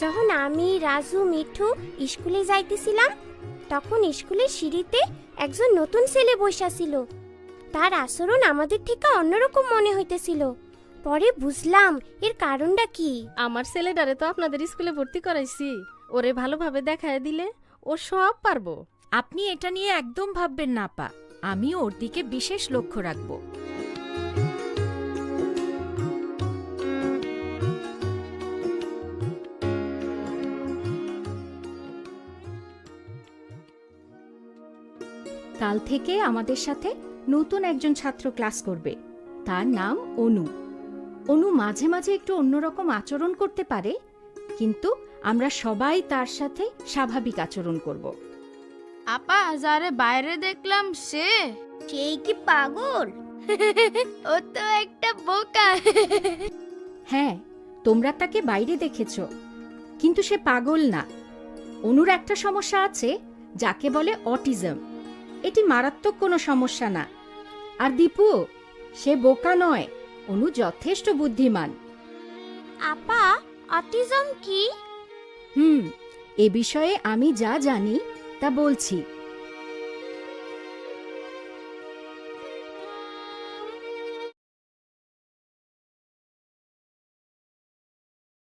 যখন আমি রাজু মিঠু স্কুলে যাইতেছিলাম তখন স্কুলের সিঁড়িতে একজন নতুন ছেলে বসেছিল তার আচরণ আমাদের থেকে অন্যরকম মনে হইতেছিল। পরে বুঝলাম এর কারণটা কি। আমার ছেলেটারে তো আপনাদের স্কুলে ভর্তি করাইছি। ওরে ভালোভাবে দেখায় দিলে ও সব পারব। আপনি এটা নিয়ে একদম ভাববেন না পা আমি ওর দিকে বিশেষ লক্ষ্য রাখব। কাল থেকে আমাদের সাথে নতুন একজন ছাত্র ক্লাস করবে। তার নাম অনু। অনু মাঝে মাঝে একটু অন্যরকম আচরণ করতে পারে কিন্তু আমরা সবাই তার সাথে স্বাভাবিক আচরণ করব। আপা যারে বাইরে দেখলাম সে। সেই কি পাগল? ও তো একটা বোকা। হ্যাঁ তোমরা তাকে বাইরে দেখেছ কিন্তু সে পাগল না। অনুর একটা সমস্যা আছে যাকে বলে অটিজম। এটি মারাত্মক কোনো সমস্যা না। আর দীপু সে বোকা নয় অনু যথেষ্ট বুদ্ধিমান। আপা অটিজম কি? হুম এ বিষয়ে আমি যা জানি তা বলছি।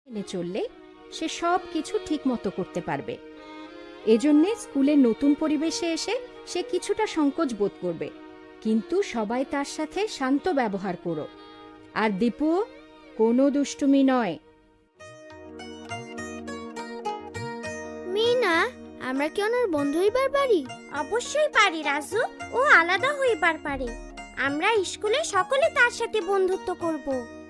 মেনে চললে সে সব কিছু ঠিক মতো করতে পারবে। এজন্যে স্কুলের নতুন পরিবেশে এসে সে কিছুটা সংকোচ বোধ করবে। কিন্তু সবাই তার সাথে শান্ত ব্যবহার করো। আর দীপু কোনো দুষ্টুমি নয়। মিনা আমরা কি ওনার বন্ধু হইবার পারি? অবশ্যই পারি রাজু। ও আলাদা হইবার পারে। আমরা স্কুলে সকলে তার সাথে বন্ধুত্ব করব।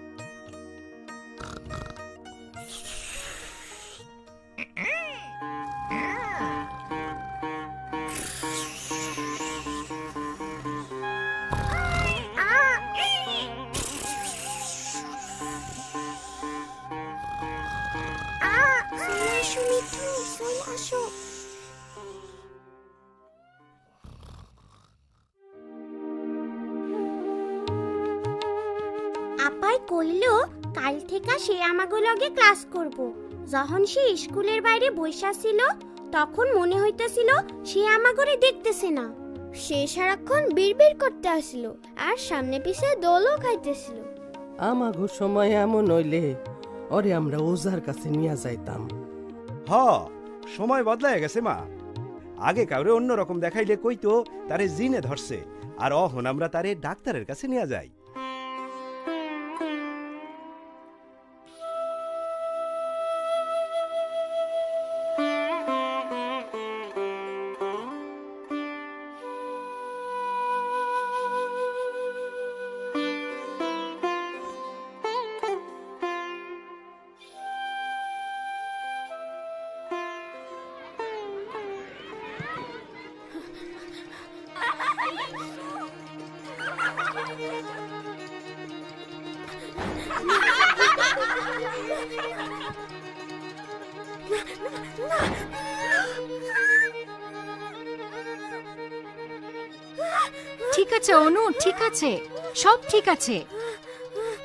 আমাগো লগে ক্লাস করব। যখন সে স্কুলের বাইরে বইসা ছিল তখন মনে হইতেছিল সে আমাগরে দেখতেছে না। সে সারাক্ষণ বিড়বিড় করতে আসছিল আর সামনে পিছে দোলও খাইতেছিল। আমাগো সময় এমন হইলে ওরে আমরা ওজার কাছে নিয়ে যাইতাম। হ সময় বদলায় গেছে মা। আগে কাউরে অন্যরকম দেখাইলে কইতো তারে জিনে ধরছে আর অহন আমরা তারে ডাক্তারের কাছে নিয়ে যাই। ঠিক আছে, অনু, ঠিক আছে, সব ঠিক আছে।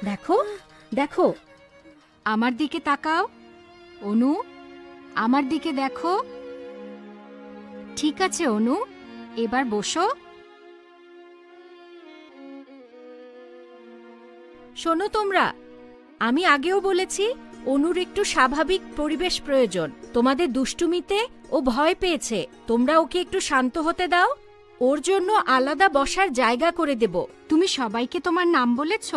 দেখো দেখো, আমার দিকে তাকাও। অনু, আমার দিকে দেখো। ঠিক আছে, অনু, এবার বসো। শোনো তোমরা আমি আগেও বলেছি অনুর একটু স্বাভাবিক পরিবেশ প্রয়োজন। তোমাদের দুষ্টুমিতে ও ভয় পেয়েছে তোমরা ওকে একটু শান্ত হতে দাও। ওর জন্য আলাদা বসার জায়গা করে দেব। তুমি সবাইকে তোমার নাম বলেছ?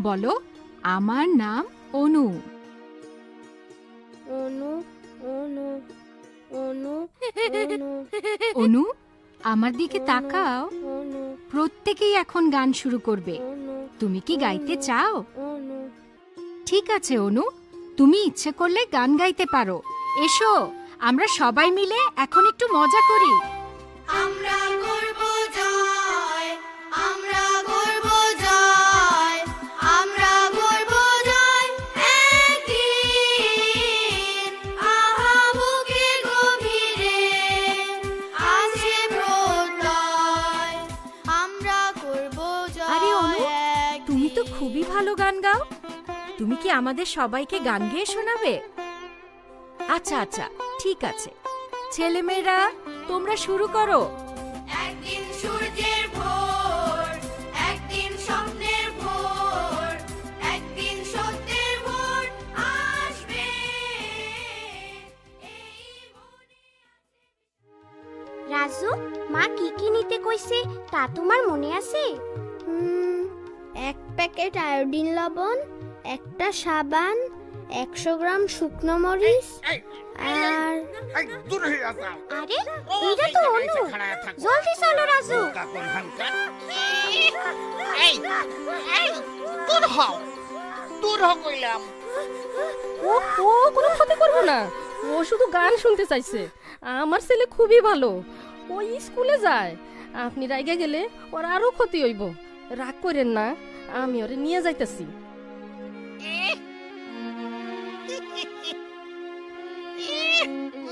বলো আমার নাম অনু। অনু অনু অনু অনু। অনু আমার দিকে তাকাও। প্রত্যেকেই এখন গান শুরু করবে। তুমি কি গাইতে চাও? ঠিক আছে, অনু। তুমি ইচ্ছে করলে গান গাইতে পারো। এসো, আমরা সবাই মিলে এখন একটু মজা করি। আমরা কি আমাদের সবাইকে গান গেয়ে শোনাবে? আচ্ছা আচ্ছা ঠিক আছে। ছেলেমেয়েরা তোমরা শুরু করো। একদিন সূর্যের ভোর একদিন স্বপ্নের ভোর একদিন সত্যের ভোর আসবে। রাজু মা কি কি নিতে কইছে তা তোমার মনে আছে? এক প্যাকেট আয়োডিন লবণ একটা সাবান একশো গ্রাম শুকনো মরিচ আর আরে এটা তো অনু। জলদি চলো রাজু। এই এই দূর হও। দূর হও কইলাম। ও ও কোনো ক্ষতি করব না। ও শুধু গান শুনতে চাইছে। আমার ছেলে খুবই ভালো। ও স্কুলে যায়। আপনি রাইগে গেলে ওর আরও ক্ষতি হইব। রাগ করেন না। আমি ওরে নিয়ে যাইতেছি।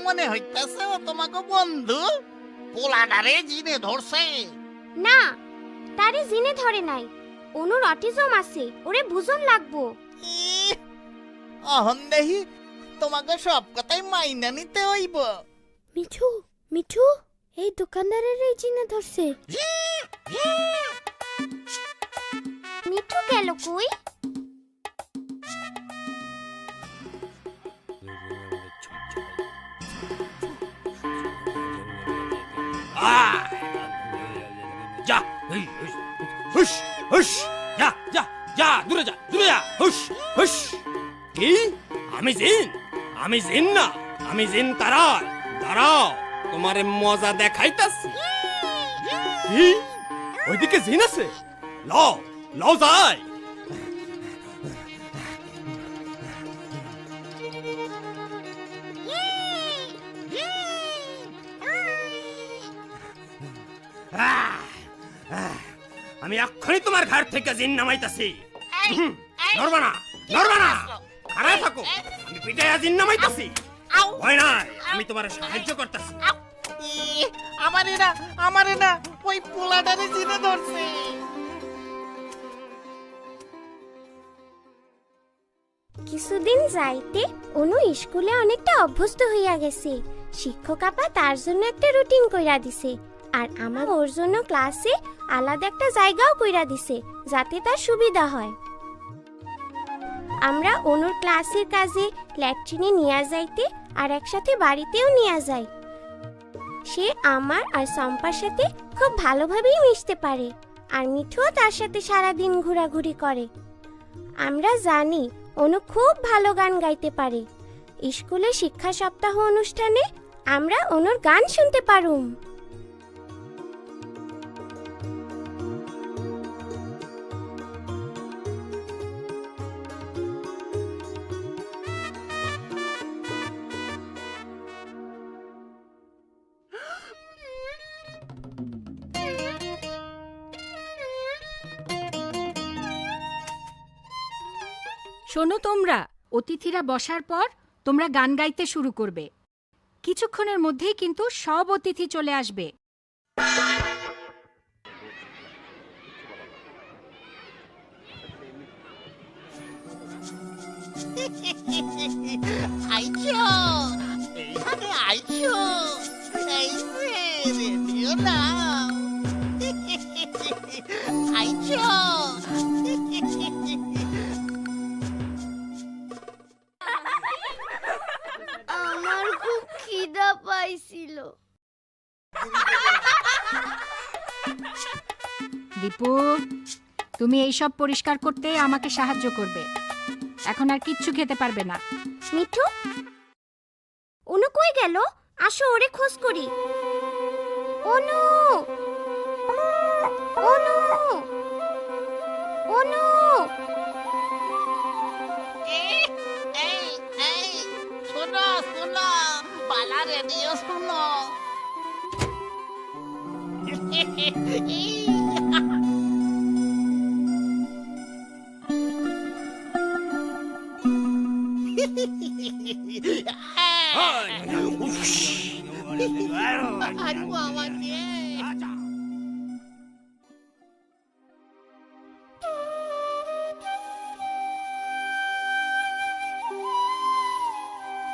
মনে হইতাছে ও তোমাকে বন্ধু। পোলাডারে জিনে ধরছে। না তারে জিনে ধরে নাই। অনুর অটিজম আছে ওরে বুঝন লাগবো। অহন দেহি তোমাকে সব কথাই মাইনা নিতে হইব। মিঠু মিঠু এই দোকানদারের এই জিনে ধরছে। মিঠু গেল কই? যা হুস হুস যা যা যা দূরে যা দূরে যা হুস হুস কি? আমি জিন আমি জিন না আমি জিন তারাই দাঁড়াও তোমারে মজা দেখাইতাছি। কি? ওইদিকে জিন আছে? লও লও যাই। আহ, আমি এক্ষুনি তোমার ঘর থেকে জিন নামাইতাছি। এই, এই, নড়বা না নড়বা না খারাপ থাকো। আমি পিটাইয়া জিন নামাইতাছি। ভয় নাই আমি তোমার সাহায্য করতেছি। আমারে না আমারে না ওই পোলাডারে জিনে ধরছে। কিছুদিন যাইতে অনু স্কুলে অনেকটা অভ্যস্ত হইয়া গেছে। শিক্ষক আপা তার জন্য একটা রুটিন কইরা দিছে। আর আমার ওর জন্য ক্লাসে আলাদা একটা জায়গাও কইরা দিছে, যাতে তার সুবিধা হয়। আমরা অনুর ক্লাসের কাজে ল্যাট্রিনে নিয়ে যাইতে আর একসাথে বাড়িতেও নিয়ে যাই। সে আমার আর সম্পার সাথে খুব ভালোভাবেই মিশতে পারে আর মিঠুও তার সাথে সারাদিন ঘোরাঘুরি করে। আমরা জানি অনু খুব ভালো গান গাইতে পারে। স্কুলে শিক্ষা সপ্তাহ অনুষ্ঠানে আমরা অনুর গান শুনতে পারুম। শোনো তোমরা, অতিথিরা বসার পর তোমরা গান গাইতে শুরু করবে। কিছুক্ষণের মধ্যেই কিন্তু সব অতিথি চলে আসবে। আইছো, এইখানে আইছো। এই নাও তুমি এইসব পরিষ্কার করতে আমাকে সাহায্য করবে। এখন আর কিচ্ছু খেতে পারবে না। মিঠু? অনু কই গেল? আসো ওরে খোঁজ করি। অনু! অনু! অনু! রেডিও শোনো।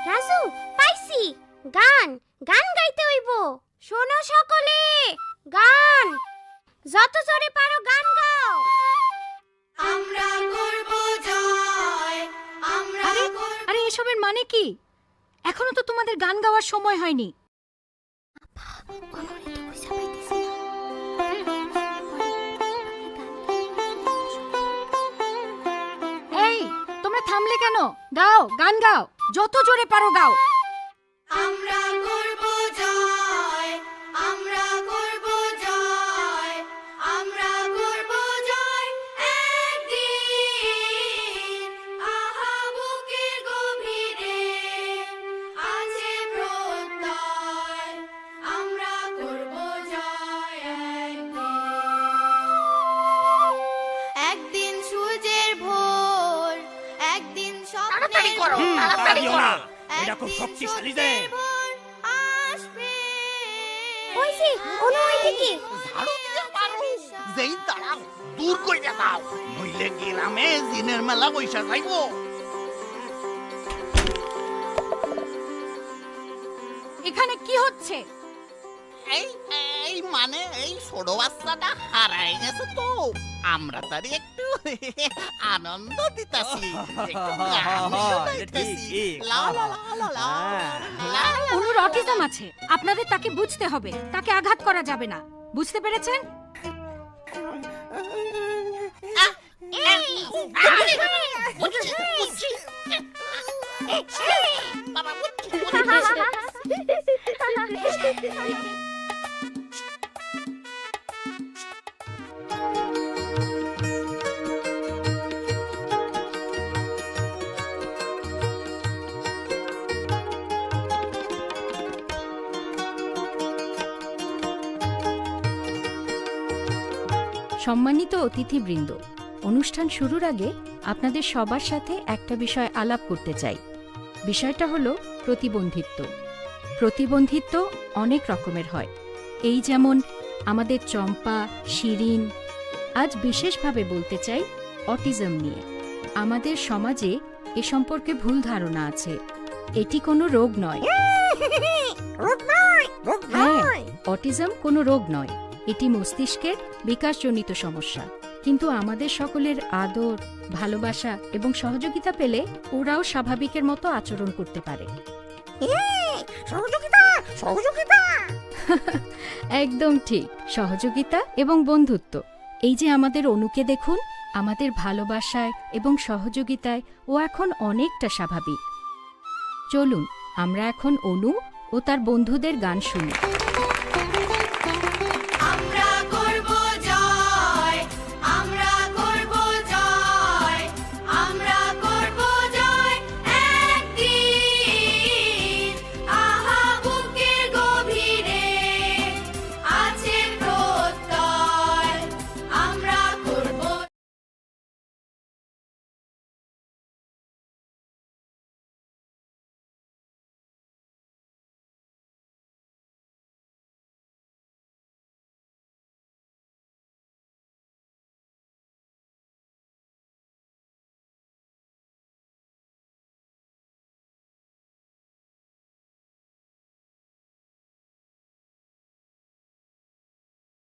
রাজু পাইছি গান গান গাইতে হইব। শোনো সকলে গান। যত জোরে পারো গান গাও। আমরা করব জয় আমরা আরে এসবের মানে কি? এখনও তো তোমাদের গান গাওয়ার সময় হয়নি। এই তোমরা থামলে কেন? গাও গান গাও। যত জোরে পারো গাও। আমরা এটা খুব শক্তিশালী যে সত্যের ভোর অনু হইতে কি? ঝাড়ু দিয়ে মারো। যেই দাঁড়াও দূর কইরা দাও। নইলে গ্রামে জিনের মেলা বৈশা যাইব। এখানে কি হচ্ছে? এই এই মানে এই ছোট বাচ্চাটা হারাই গেছে তো। আমরা তারই একটু আনন্দ দিতাছি। একটু গান শোনাইতেছি। লা লা লা লা লা, লা লা। অনুর অটিজম আছে? আপনাদের তাকে বুঝতে হবে। তাকে আঘাত করা যাবে না। বুঝতে পেরেছেন। বাবা, সম্মানিত অতিথিবৃন্দ অনুষ্ঠান শুরুর আগে আপনাদের সবার সাথে একটা বিষয় আলাপ করতে চাই। বিষয়টা হলো প্রতিবন্ধিত্ব। প্রতিবন্ধিত্ব অনেক রকমের হয়। এই যেমন আমাদের চম্পা শিরিন আজ বিশেষভাবে বলতে চাই অটিজম নিয়ে। আমাদের সমাজে এ সম্পর্কে ভুল ধারণা আছে। এটি কোনো রোগ নয়। হ্যাঁ অটিজম কোনো রোগ নয়। এটি মস্তিষ্কের বিকাশজনিত সমস্যা। কিন্তু আমাদের সকলের আদর ভালোবাসা এবং সহযোগিতা পেলে ওরাও স্বাভাবিকের মতো আচরণ করতে পারে। একদম ঠিক সহযোগিতা এবং বন্ধুত্ব। এই যে আমাদের অনুকে দেখুন আমাদের ভালোবাসায় এবং সহযোগিতায় ও এখন অনেকটা স্বাভাবিক। চলুন আমরা এখন অনু ও তার বন্ধুদের গান শুনি।